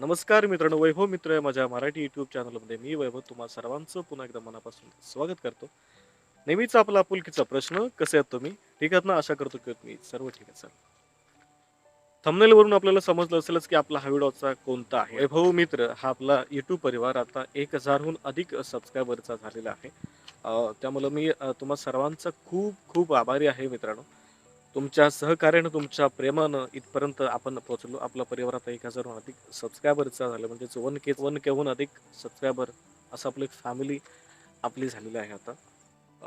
नमस्कार मित्रांनो वैभव मित्र माझ्या मराठी युट्यूब चॅनलमध्ये मी वैभव तुम्हा सर्वांचं पुन्हा एकदा मनापासून स्वागत करतो. नेहमीच आपला आपुलकीचा प्रश्न कसे आहात तुम्ही? ठीक आहात ना? आशा करतो की मी सर्व ठीक आहे सर. थंबनेलवरून आपल्याला समजलं असेलच की आपला हा व्हिडिओचा कोणता आहे. वैभव मित्र हा आपला युट्यूब परिवार आता एक हजारहून अधिक सबस्क्रायबरचा झालेला आहे. त्यामुळं मी तुम्हा सर्वांचा खूप खूप आभारी आहे मित्रांनो. तुमच्या सहकार्यानं तुमच्या प्रेमानं इथपर्यंत आपण पोहोचलो. आपला परिवार आता एक हजारहून अधिक सबस्क्रायबरचा झालं. म्हणजेच वन के वन केहून अधिक सबस्क्रायबर असं आपलं एक फॅमिली आपली झालेली आहे आता.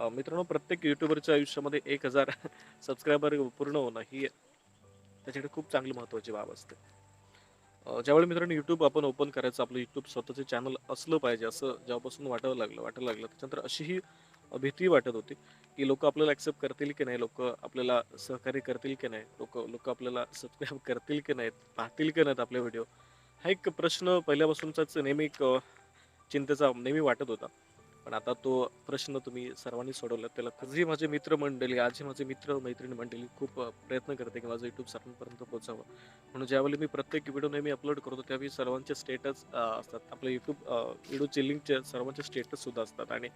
मित्रांनो प्रत्येक युट्यूबरच्या आयुष्यामध्ये एक हजार सबस्क्रायबर पूर्ण होणं ही त्याच्याकडे खूप चांगली महत्त्वाची बाब असते. ज्यावेळी मित्रांनो यूट्यूब आपण ओपन करायचं आपलं यूट्यूब स्वतःचे चॅनल असलं पाहिजे असं जेव्हापासून वाटावं लागलं वाटायला लागलं त्याच्यानंतर अशीही भीती वाटत होती की लोक आपल्याला ॲक्सेप्ट करतील की नाही लोक आपल्याला सहकार्य करतील की नाही लोक लोक आपल्याला सबस्क्राईब करतील की नाहीत पाहतील की नाहीत आपले व्हिडिओ हा एक प्रश्न पहिल्यापासूनचाच नेहमी एक चिंतेचा नेहमी वाटत होता. पण आता तो प्रश्न तुम्ही सर्वांनी सोडवला. त्याला कधी माझे मित्रमंडळी आजही माझे मित्र मैत्रिणी मंडळी खूप प्रयत्न करते की माझं यूट्यूब सर्वांपर्यंत पोहोचावं. म्हणून ज्यावेळी मी प्रत्येक व्हिडिओ नेहमी अपलोड करतो त्यावेळी सर्वांचे स्टेटस असतात. आपल्या यूट्यूब व्हिडिओचे लिंकचे सर्वांचे स्टेटससुद्धा असतात. आणि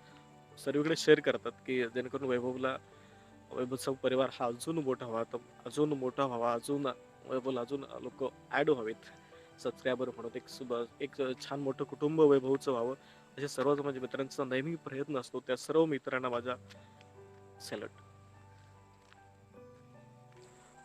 सर्वीकडे शेअर करतात की जेणेकरून वैभवला वैभवचा परिवार हा अजून मोठा व्हावा. तर अजून मोठा व्हावा अजून वैभवला अजून लोक ॲड व्हावेत. सबस्क्रायबर म्हणून एक सुब एक छान मोठं कुटुंब वैभवचं व्हावं. असे सर्वच माझ्या मित्रांचा नेहमी प्रयत्न असतो. त्या सर्व मित्रांना माझा सॅलट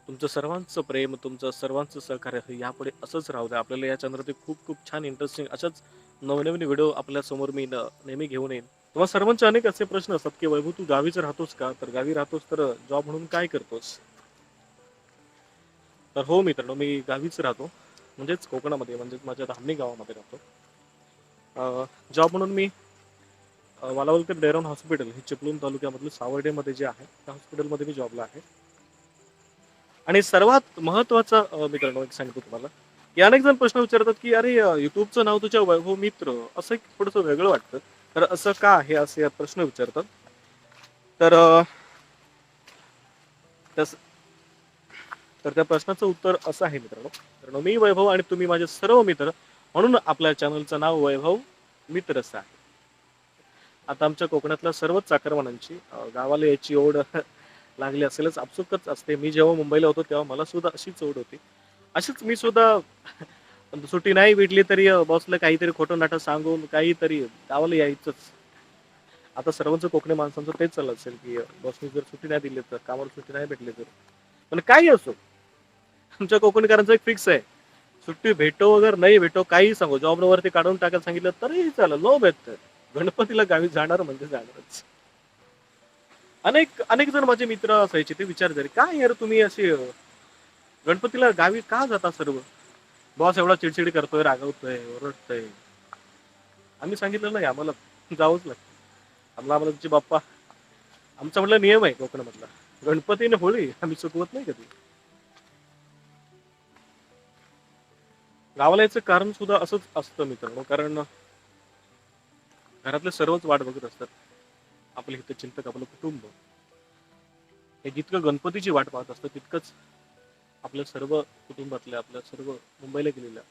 तुमचं सर्वांचं प्रेम तुमचं सर्वांचं सहकार्य यापुढे असंच राहू द्या. आपल्याला या चॅनलवरती खूप खूप छान इंटरेस्टिंग अशाच नवनवीन व्हिडिओ आपल्यासमोर मी न- नेहमी घेऊन येईन. तेव्हा सर्वांचे अनेक असे प्रश्न असतात की वैभव तू गावीच राहतोस का? तर गावी राहतोस तर जॉब म्हणून काय करतोस? तर हो मित्रांनो मी गावीच राहतो. म्हणजेच कोकणामध्ये म्हणजेच माझ्या धामणी गावामध्ये राहतो. जॉब म्हणून मी वालावलकर डेरॉन हॉस्पिटल हे चिपळूण तालुक्यामधलं सावर्डेमध्ये जे आहे त्या हॉस्पिटलमध्ये मी जॉबला आहे. आणि सर्वात महत्त्वाचा मित्रांनो एक सांगतो तुम्हाला. की अनेक जण प्रश्न विचारतात की अरे युट्यूबचं नाव तुझ्या वैभव मित्र. असं एक थोडंसं वेगळं वाटतं. तर असं का आहे असे प्रश्न विचारतात? तर तस तर त्या प्रश्नाचं उत्तर असं आहे मित्रांनो. मित्रांनो मी वैभव आणि तुम्ही माझे सर्व मित्र म्हणून आपल्या चॅनलचं नाव वैभव मित्र असं आहे. आता आमच्या कोकणातल्या सर्वच चाकरमानांची गावाला याची ओढ लागली असेलच. आपसुकच असते. मी जेव्हा मुंबईला होतो तेव्हा मला सुद्धा अशीच ओढ होती. अशीच मी सुद्धा सुट्टी नाही भेटली तरी बॉसला काहीतरी खोटं नाटक सांगून काहीतरी गावाला यायचंच. आता सर्वांचं कोकणी माणसांचं तेच चाललं असेल की बॉसने जर सुट्टी नाही दिली तर कामाला सुट्टी नाही भेटली तर. पण काही असो आमच्या कोकणीकरांचं एक फिक्स आहे. सुट्टी भेटो वगैरे नाही भेटो काही सांगू. जॉब वरती काढून टाकायला सांगितलं तरीही चालेल लो भेटत. गणपतीला गावी जाणार म्हणजे जाणारच. अनेक अनेक जण माझे मित्र असायचे ते विचार करे काय यार तुम्ही असे गणपतीला गावी का जाता सर्व? बॉस एवढा चिडचिड करतोय रागवतोय ओरडतोय. आम्ही सांगितलं नाही आम्हाला जावंच लागतं. आम्हाला आम्हाला तुमची बाप्पा आमचा म्हटलं नियम आहे कोकणामधला. गणपती आणि होळी आम्ही चुकवत नाही कधी. गावाला याचं कारण सुद्धा असंच असतं मित्रांनो कारण घरातले सर्वच वाट बघत असतात. आपले हित चिंतक आपलं कुटुंब. हे जितकं गणपतीची वाट पाहत असतं तितकंच आपल्या सर्व कुटुंबातल्या आपल्या सर्व मुंबईला गेलेल्या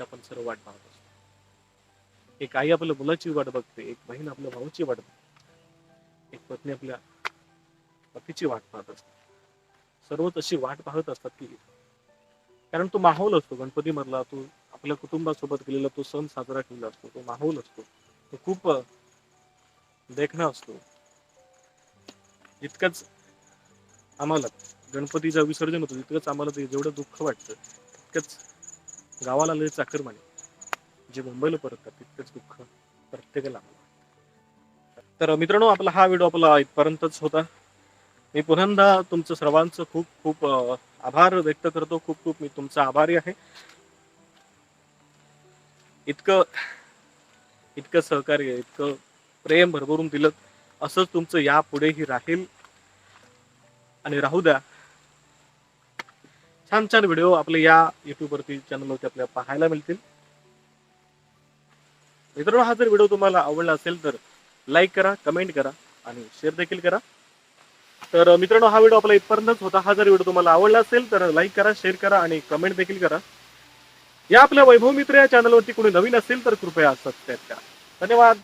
आपण सर्व वाट पाहत असतो. एक आई आपल्या मुलाची वाट बघते एक बहीण आपल्या भाऊची वाट बघते एक पत्नी आपल्या पतीची वाट पाहत असते. सर्व तशी वाट पाहत असतात की कारण तो माहोल असतो गणपती मधला तो आपल्या कुटुंबासोबत गेलेला तो सण साजरा केलेला असतो तो माहोल असतो तो खूप देखणा असतो. इतकंच आम्हाला गणपतीचं विसर्जन होतं तितकंच आम्हाला ते जेवढं दुःख वाटतं तितकंच गावाला आलेले चाकरमाने जे मुंबईला परततात तितकंच दुःख प्रत्येकाला तर मित्रांनो आपला हा व्हिडिओ आपला इथपर्यंतच होता. मी पुन्हा तुमचं सर्वांचं खूप खूप आभार व्यक्त करतो. खूप खूप मी तुमचा आभारी आहे. इतकं इतकं सहकार्य इतकं प्रेम भरभरून दिलं असंच तुमचं यापुढेही राहील. आणि राहू द्या. छान छान व्हिडिओ आपले या युट्यूबवरती चॅनलवरती आपल्याला पाहायला मिळतील. मित्रांनो हा जर व्हिडिओ तुम्हाला आवडला असेल तर लाईक करा कमेंट करा आणि शेअर देखील करा. तर मित्रांनो हा व्हिडिओ आपला इथपर्यंतच होता. हा जर व्हिडिओ तुम्हाला आवडला असेल तर लाईक करा शेअर करा आणि कमेंट देखील करा. या आपल्या वैभव मित्र या चॅनलवरती कोणी नवीन असेल तर कृपया सबस्क्राईब करा. धन्यवाद.